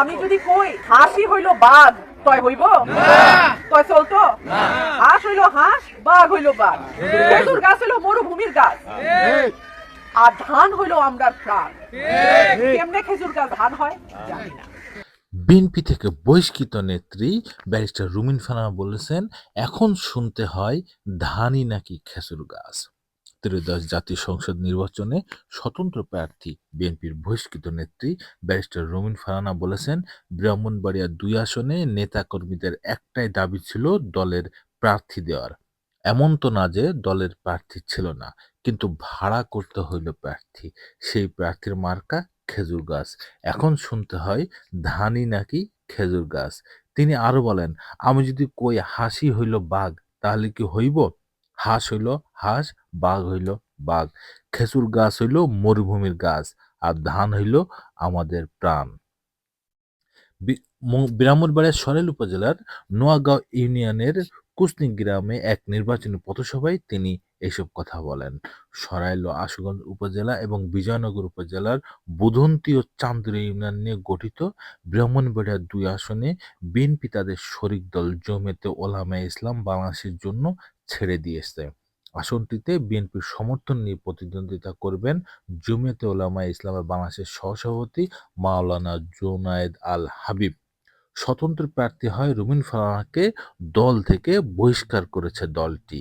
আমি যদি কই হাসি হইল বাঘ তয় হইব? তয় চলতো? হাঁস হইল হাঁস বাঘ হইল বাঘ। খেজুর গাছ হইল মরুভূমির গাছ। আর ধান হইল আমরা প্রাণ। কেমনে খেজুর গাছ ধান হয়? জানি না। বিএনপি থেকে বহিষ্কৃত নেত্রী ব্যারিস্টার রুমিন ফানা বলেছেন এখন শুনতে হয় ধানই নাকি খেসুর গাছ। ত্রয়োদশ জাতীয় সংসদ নির্বাচনে স্বতন্ত্র প্রার্থী বিএনপির বহিষ্কৃত নেত্রী ব্যারিস্টার রুমিন ফারানা বলেছেন, ব্রাহ্মণবাড়িয়া দুই আসনে নেতাকর্মীদের একটাই দাবি ছিল দলের প্রার্থী দেওয়ার। এমন তো না যে দলের প্রার্থী ছিল না, কিন্তু ভাড়া করতে হইল প্রার্থী। সেই প্রার্থীর মার্কা খেজুর গাছ। এখন শুনতে হয় ধানই নাকি খেজুর গাছ। তিনি আরও বলেন, আমি যদি কই হাসি হইল বাঘ, তাহলে কি হইব? হাঁস হইল হাঁস, বাঘ হইল বাঘ। খেজুর গাছ হইল মরুভূমির গাছ আর ধান হইল আমাদের প্রাণ। বি- সরেল উপজেলার নোয়াগাঁও ইউনিয়নের কুসনি গ্রামে এক নির্বাচনী পথসভায় তিনি এসব কথা বলেন। সরাইল আশুগঞ্জ উপজেলা এবং বিজয়নগর উপজেলার বুধন্তি ও চান্দুরি ইউনিয়ন নিয়ে গঠিত ব্রাহ্মণবাড়িয়া দুই আসনে বিএনপি তাদের শরিক দল জমিয়তে ওলামা ইসলাম বাংলাদেশের জন্য ছেড়ে দিয়েছে আসনটিতে বিএনপির সমর্থন নিয়ে প্রতিদ্বন্দ্বিতা করবেন জমিয়তে ওলামা ইসলামের বাংলাদেশের সহসভাপতি মাওলানা জোনায়েদ আল হাবিব। স্বতন্ত্র প্রার্থী হয় রুমিন ফারানাকে দল থেকে বহিষ্কার করেছে দলটি।